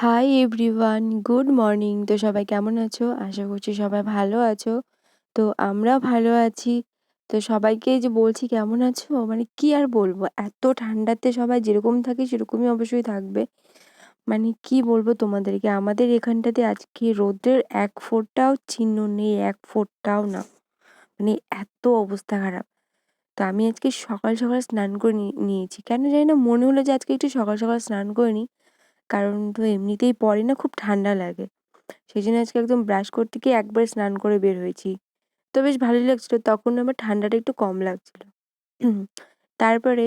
Hi everyone good morning তো সবাই কেমন আছো? আশা করছি সবাই ভালো আছো। তো আমরা ভালো আছি। তো সবাইকে যে বলছি, কেমন আছো? মানে কি আর বলব? এত ঠান্ডাতে সবাই যেরকম থাকে, সেরকমই অবশ্যই থাকবে। মানে কি বলব তোমাদেরকে? আমাদের এখানটাতে আজকে রোদের এক ফোঁটাও চিহ্ন নেই, এক ফোঁটাও না। মানে এত অবস্থা খারাপ। তো আমি আজকে সকাল সকাল স্নান করে নিয়েছি। কেন জানি না, মনে হলো যে আজকে একটু সকাল সকাল স্নান করে নিই কারণ তো এমনিতেই পরে না খুব ঠান্ডা লাগে। সেই জন্য আজকে একদম ব্রাশ করতে গিয়ে একবারে স্নান করে বের হয়েছি। তো বেশ ভালোই লাগছিল। তখন আমার ঠান্ডাটা একটু কম লাগছিল। তারপরে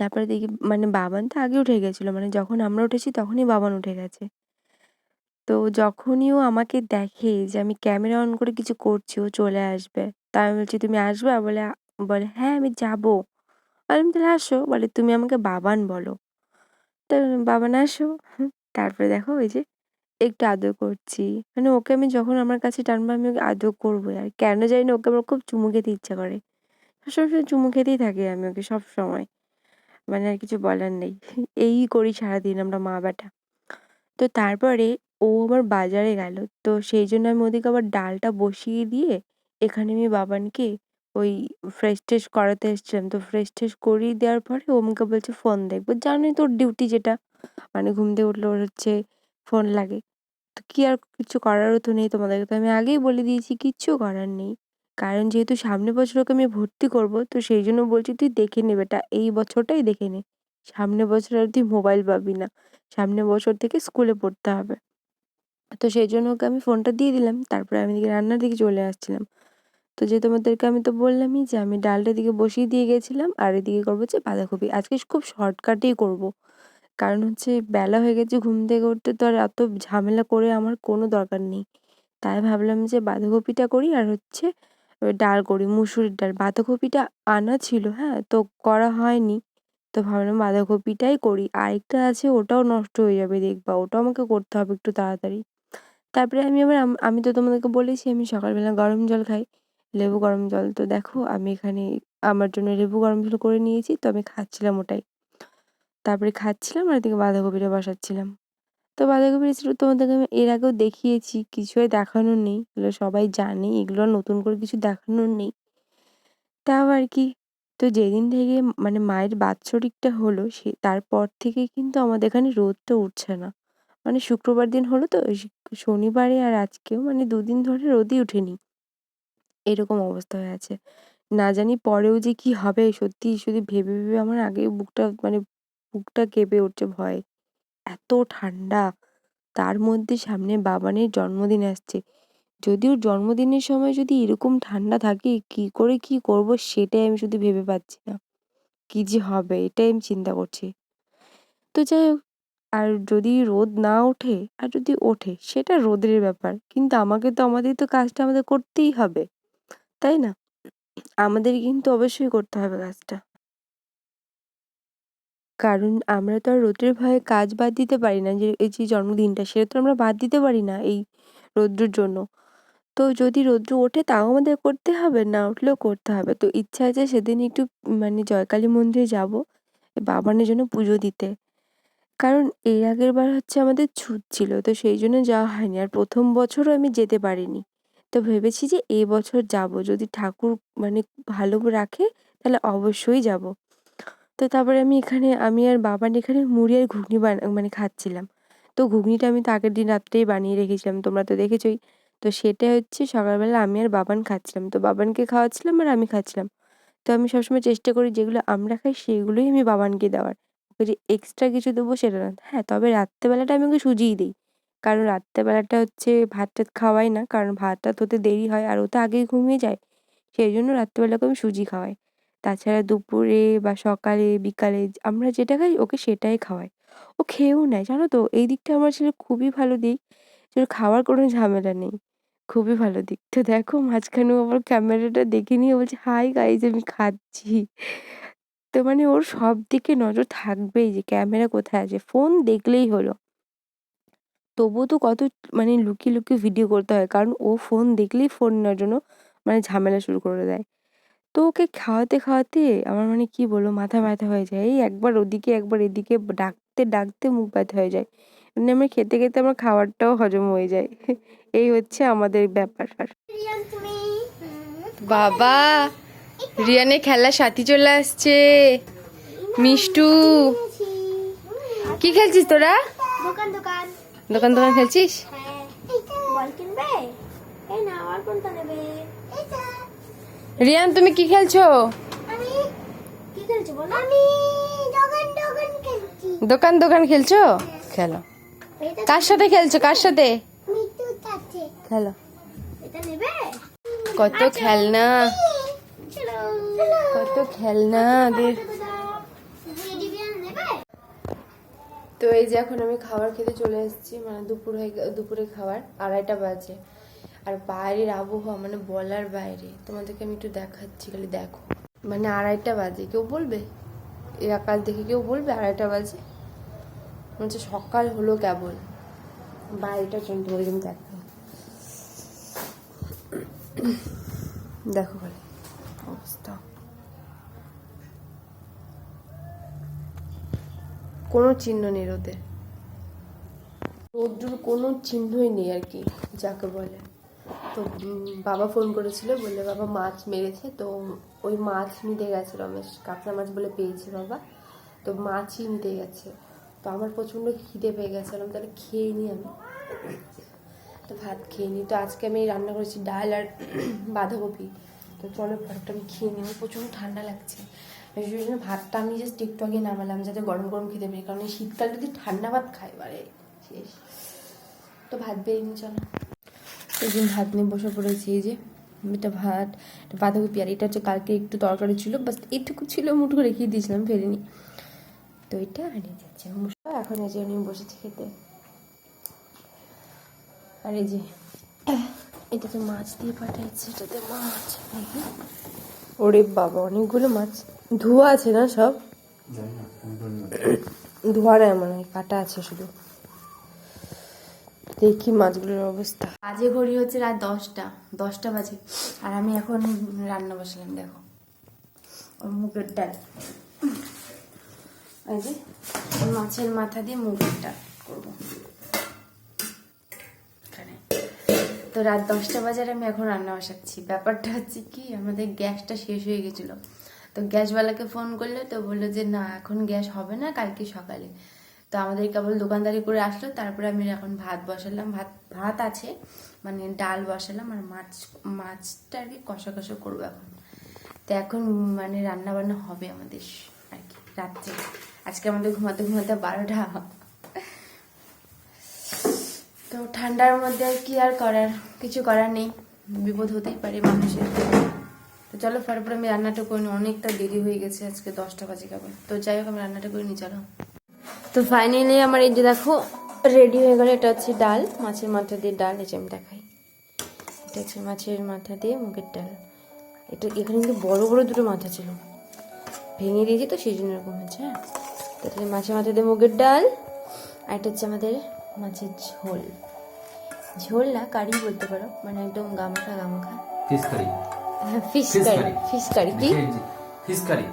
তারপরে দেখি মানে বাবান তো আগে উঠে গেছিল। মানে যখন আমরা উঠেছি তখনই বাবান উঠে গেছে। তো যখনই ও আমাকে দেখে যে আমি ক্যামেরা অন করে কিছু করছি, ও চলে আসবে। তা আমি বলছি, তুমি আসবে? বলে বলে হ্যাঁ আমি যাব। বললাম, তাহলে আসো। বলে, তুমি আমাকে বাবান বলো। তো বাবা না আসো তারপরে দেখো ওই যে একটু আদর করছি। মানে ওকে আমি যখন আমার কাছে টানবো, আমি ওকে আদর করব আর কেন জানি না, ওকে আমার খুব চুমু খেতে ইচ্ছা করে। সবসময় চুমু খেতেই থাকি আমি ওকে সব সময় মানে আর কিছু বলার নেই। এই করি সারাদিন আমরা মা বেটা। তো তারপরে ও আমার বাজারে গেল। তো সেই জন্য আমি ওদিকে আবার ডালটা বসিয়ে দিয়ে এখানে আমি বাবানকে ওই ফ্রেশ ট্রেশ করাতে এসেছিলাম। তো ফ্রেশ ট্রেশ করিয়ে দেওয়ার পরে ও আমাকে বলছে, ফোন দেখব জানোই তোর ডিউটি যেটা। মানে ঘুম থেকে উঠলে ওর হচ্ছে ফোন লাগে। তো কী আর কিছু করারও তো নেই তোমাদেরকে। তো আমি আগেই বলে দিয়েছি, কিচ্ছু করার নেই। কারণ যেহেতু সামনে বছর ওকে আমি ভর্তি করব, তো সেই জন্য বলছি, তুই দেখে নে বেটা, এই বছরটাই দেখে নে। সামনের বছর আর তুই মোবাইল পাবি না। সামনে বছর থেকে স্কুলে পড়তে হবে। তো সেই জন্য ওকে আমি ফোনটা দিয়ে দিলাম। তারপরে আমি রান্নার দিকে চলে আসছিলাম। তো যে তোমাদেরকে আমি তো বললামই যে আমি ডালটা দিকে বসিয়ে দিয়ে গেছিলাম, আর এদিকে করব হচ্ছে বাঁধাকপি। আজকে খুব শর্টকাটেই করব। কারণ হচ্ছে বেলা হয়ে গেছে ঘুম থেকে উঠতে, তো আর এত ঝামেলা করে আমার কোনো দরকার নেই। তাই ভাবলাম যে বাঁধাকপিটা করি, আর হচ্ছে ডাল করি, মুসুরির ডাল। বাঁধাকপিটা আনা ছিল হ্যাঁ তো করা হয়নি। তো ভাবলাম বাঁধাকপিটাই করি। আরেকটা আছে, ওটাও নষ্ট হয়ে যাবে দেখবা। ওটাও আমাকে করতে হবে একটু তাড়াতাড়ি। তারপরে আমি আবার, আমি তো তোমাদেরকে বলেছি আমি সকালবেলা গরম জল খাই। লেবু গরম জল তো দেখো, আমি এখানে আমার জন্য লেবু গরম জল করে নিয়েছি, তো আমি খাচ্ছিলাম ওটাই। তারপরে খাচ্ছিলাম আর এদিকে বাঁধাকপিটা বসাচ্ছিলাম। তো বাঁধাকপি রেসিপি তোমাদেরকে আমি এর আগেও দেখিয়েছি কিছুই দেখানোর নেই, এগুলো সবাই জানে, এগুলো নতুন করে কিছু দেখানোর নেই। তাও আর কি, তো যেদিন থেকে মানে মায়ের বাৎসরিকটা হলো, সে তারপর থেকে কিন্তু আমাদের এখানে রোদটা উঠছে না। মানে শুক্রবার দিন হলো তো শনিবারে আর আজকেও মানে দুদিন ধরে রোদই উঠেনি। এরকম অবস্থা হয়ে আছে। না জানি পরেও যে কি হবে, সত্যি শুধু ভেবে ভেবে আমার আগে বুকটা মানে বুকটা কেঁপে উঠছে ভয়ে। এত ঠান্ডা। তার মধ্যে সামনে বাবানের জন্মদিন আসছে। যদি ওর জন্মদিনের সময় যদি এরকম ঠান্ডা থাকে, কি করে কি করব সেটাই আমি শুধু ভেবে পাচ্ছি না। কি যে হবে, এটাই আমি চিন্তা করছি। তো যাই হোক, আর যদি রোদ না ওঠে, আর যদি ওঠে, সেটা রোদের ব্যাপার। কিন্তু আমাকে তো, আমাদের তো কাজটা আমাদের করতেই হবে। তাই না? আমাদের কিন্তু অবশ্যই করতে হবে কাজটা। কারণ আমরা তো আর রোদ্রের ভয়ে কাজ বাদ দিতে পারি না, যে এই যে জন্মদিনটা সেটা তো আমরা বাদ দিতে পারি না এই রৌদ্রের জন্য। তো যদি রৌদ্র ওঠে তাও আমাদের করতে হবে, না উঠলেও করতে হবে। তো ইচ্ছা আছে সেদিন একটু মানে জয়কালী মন্দিরে যাব বাবানের জন্য পুজো দিতে। কারণ এর আগের বার হচ্ছে আমাদের ছুট ছিল, তো সেই জন্য যাওয়া হয়নি। আর প্রথম বছরও আমি যেতে পারিনি। তো ভেবেছি যে এ বছর যাব। যদি ঠাকুর মানে ভালো রাখে, তাহলে অবশ্যই যাব। তো তারপরে আমি এখানে, আমি আর বাবান এখানে মুড়ি আর ঘুগনি মানে খাচ্ছিলাম। তো ঘুগনিটা আমি তো আগের দিন রাত্রেই বানিয়ে রেখেছিলাম, তোমরা তো দেখেছোই। তো সেটা হচ্ছে সকালবেলা আমি আর বাবান খাচ্ছিলাম। তো বাবানকে খাওয়াচ্ছিলাম আর আমি খাচ্ছিলাম। তো আমি সবসময় চেষ্টা করি যেগুলো আমরা খাই, সেগুলোই আমি বাবানকে দেওয়ার। ওকে যে এক্সট্রা কিছু দেবো সেটা না। হ্যাঁ তবে রাত্রেবেলাটা আমি ওকে সুজিই দিই। কারণ রাত্রেবেলাটা হচ্ছে ভাত টাত খাওয়াই না, কারণ ভাত টাত হতে দেরি হয় আর ও তো আগেই ঘুমিয়ে যায়। সেই জন্য রাত্রেবেলাকে আমি সুজি খাওয়াই। তাছাড়া দুপুরে বা সকালে, বিকালে আমরা যেটা খাই ওকে সেটাই খাওয়াই। ও খেয়েও নেয়, জানো তো? এই দিকটা আমার ছেলের খুবই ভালো দিক। যে খাওয়ার কোনো ঝামেলা নেই। খুবই ভালো দিক। তো দেখো মাঝখানেও আবার ক্যামেরাটা দেখে নিয়ে বলছে, হাই গাইজ আমি খাচ্ছি। তো মানে ওর সব দিকে নজর থাকবেই যে ক্যামেরা কোথায় আছে। ফোন দেখলেই হলো। তবুও তো কত মানে লুকিয়ে লুকিয়ে ভিডিও করতে হয়। কারণ ও ফোন দেখলেই ফোন নেওয়ার জন্য মানে ঝামেলা শুরু করে দেয়। তো ওকে খাওয়াতে খাওয়াতে আমার মানে কি বলব, মাথা ব্যথা হয়ে যায়। এই একবার ওদিকে, একবার এদিকে ডাকতে ডাকতে মুখ ব্যথা হয়ে যায়। মানে আমরা খেতে খেতে আমার খাবারটাও হজম হয়ে যায়। এই হচ্ছে আমাদের ব্যাপার। রিয়ান বাবা, রিয়ানের খেলার সাথী চলে আসছে। মিষ্টু, কি খেলছিস তোরা? দোকান দোকান। দোকান দোকান খেলছিস? রিয়ান, তুমি কি খেলছো? দোকান দোকান খেলছি? খেলো। কার সাথে খেলছো? কার সাথে? খেলো। কত খেলনা? কত খেলনা? ওদের রিয়ান নেবে তো এই যে এখন আমি খাবার খেতে চলে এসেছি মানে দুপুর হয়ে দুপুরে খাবার, আড়াইটা বাজে। আর বাইরের আবহাওয়া মানে বলার বাইরে। তোমাদেরকে আমি একটু দেখাচ্ছি, খালি দেখো। মানে আড়াইটা বাজে, কেউ বলবে? এই আকাশ দেখে কেউ বলবে আড়াইটা বাজে? হচ্ছে সকাল হলো কেবল। বাইরেটা চল তোমাদেরকে আমি দেখো। দেখো খালি অবস্থা। কোনো চিহ্ন নেই রোদের রোদ্রুর কোনো চিহ্নই নেই আর কি, যাকে বলে। তো বাবা ফোন করেছিল, বললে, বাবা, মাছ মেরেছে। তো, ওই মাছ নিতে গেছে রমেশ, কাতলা মাছ বলে পেয়েছে বাবা। তো, মাছই নিতে গেছে। তো, আমার প্রচণ্ড খিদে পেয়ে গেছে। আমি তাহলে খেয়ে নিই আমি। তো, ভাত খেয়ে নিই তো, আজকে আমি রান্না করেছি ডাল আর বাঁধাকপি। তো, চলো ভাতটা আমি খেয়ে নিই প্রচণ্ড ঠান্ডা লাগছে। জন্য ভাতটা আমি জাস্ট আগে নামালাম যাতে গরম গরম খেতে পারি। কারণ এই শীতকালে যদি ঠান্ডা ভাত খাই বারে শেষ। তো ভাত বেরিয়ে নিই চলো। এই দিন ভাত নিয়ে বসে পড়েছি, এই যে এটা ভাত, এটা বাঁধাকপি আর এটা হচ্ছে কালকে একটু তরকারি ছিল, বাস এইটুকু ছিল, মুঠ করে রেখে দিয়েছিলাম ফেরিনি তো এটা হারিয়ে যাচ্ছে এখন এই যে আমি বসেছি খেতে। আর এই যে এটাতে মাছ দিয়ে পাঠাইছে, এটাতে মাছ ওরে বাবা, অনেকগুলো মাছ। ধোয়া আছে না সব? ধোয়া নেই মনে হয় কাটা আছে শুধু। দেখি মাছগুলোর অবস্থা। বাজে ঘড়ি হচ্ছে রাত দশটা দশটা বাজে। আর আমি এখন রান্না বসালাম দেখো। ওর মুগের ডাল। এই যে মাছের মাথা দিয়ে মুগের ডাল করব। তো রাত দশটা বাজার আমি এখন রান্না বসাচ্ছি। ব্যাপারটা হচ্ছে কি আমাদের গ্যাসটা শেষ হয়ে গেছিল। তো গ্যাসওয়ালাকে ফোন করলে, তো বলল যে, না, এখন গ্যাস হবে না, কালকে সকালে। তো আমাদের কেবল দোকানদারি করে আসলো, তারপরে আমি এখন ভাত বসালাম। ভাত ভাত আছে মানে ডাল বসালাম আর মাছ মাছটা আর কি কষা কষা করব এখন। তো এখন মানে রান্না বান্না হবে আমাদের আর কি, রাত্রে। আজকে আমাদের ঘুমাতে ঘুমাতে বারোটা। তো ঠান্ডার মধ্যে আর কি আর করার, কিছু করার নেই। বিপদ হতেই পারে মানুষের। চলো তারপরে আমি রান্নাটা করে নিই। অনেকটা দেরি হয়ে গেছে, আজকে দশটা বাজে কেবল তো যাই হোক আমি রান্নাটা করে নিই, চলো। তো ফাইনালি আমার এই যে দেখো রেডি হয়ে গেল, এটা হচ্ছে ডাল, মাছের মাথা দিয়ে ডাল, এই যে আমি দেখাই। এটা হচ্ছে মাছের মাথা দিয়ে মুগের ডাল। এটা এখানে কিন্তু বড় বড় দুটো মাথা ছিল। ভেঙে দিয়েছি তো, সেই জন্য এরকম হয়েছে হ্যাঁ? মাছের মাথা দিয়ে মুগের ডাল, আর এটা হচ্ছে আমাদের মাছের ঝোল। ঝোল না, কারি বলতে পারো মানে একদম গামাখা গামাখা ফিশ কারি ফিশ কারি কি ফিশ কারি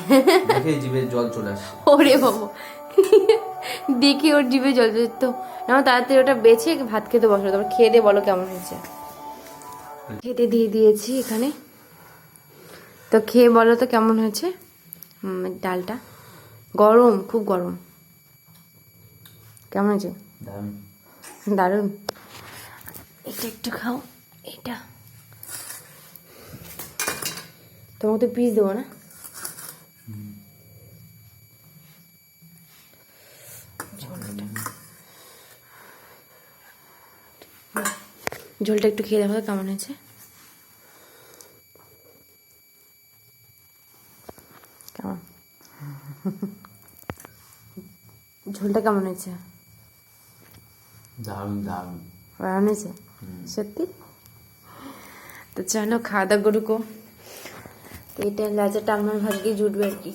দেখে জিভে জল চলে আসে। ওরে বাবু। দেখি ওর জিভে জল যেত আমার তাড়াতাড়ি ওটা বেছে ভাত খেতে বসো তারপর খেয়ে দিয়ে বলো কেমন হয়েছে। খেতে দিয়ে দিয়েছি এখানে। তো খেয়ে বলো তো কেমন হয়েছে? ডালটা। গরম খুব গরম। কেমন হয়েছে? দারুণ। দারুণ। এটা একটু খাও। এটা। তোমাকে তো পিস দেবো না? ঝোলটা একটু খেয়ে দেখো কেমন হয়েছে। কেমন? ঝোলটা কেমন হয়েছে? দারুণ দারুণ। হয়েছে? সত্যি? তো চলো খাওয়া দাওয়া করুকো তো এটা লাজাটা আমার ভাগ্যে জুটবে আর কি।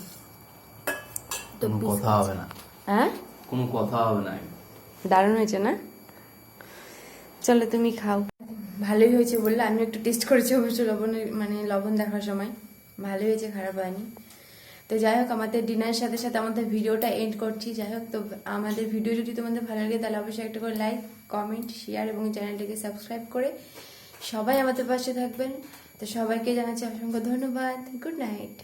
তো কোনো কথা হবে না। হ্যাঁ? কোনো কথা হবে না। দারুণ হয়েছে না? চলো তুমি খাও। ভালোই হয়েছে বললে আমি একটু টেস্ট করেছি অবশ্য লবণের মানে লবণ দেখার সময়। ভালোই হয়েছে খারাপ হয়নি। তো যাই হোক আমাদের ডিনারের সাথে সাথে আমাদের ভিডিওটা এন্ড করছি। যাই হোক তো আমাদের ভিডিও যদি তোমাদের ভালো লাগে তাহলে অবশ্যই একটা করে লাইক কমেন্ট শেয়ার এবং চ্যানেলটাকে সাবস্ক্রাইব করে সবাই আমাদের পাশে থাকবেন। তো সবাইকে জানাচ্ছি অসংখ্য ধন্যবাদ। Good night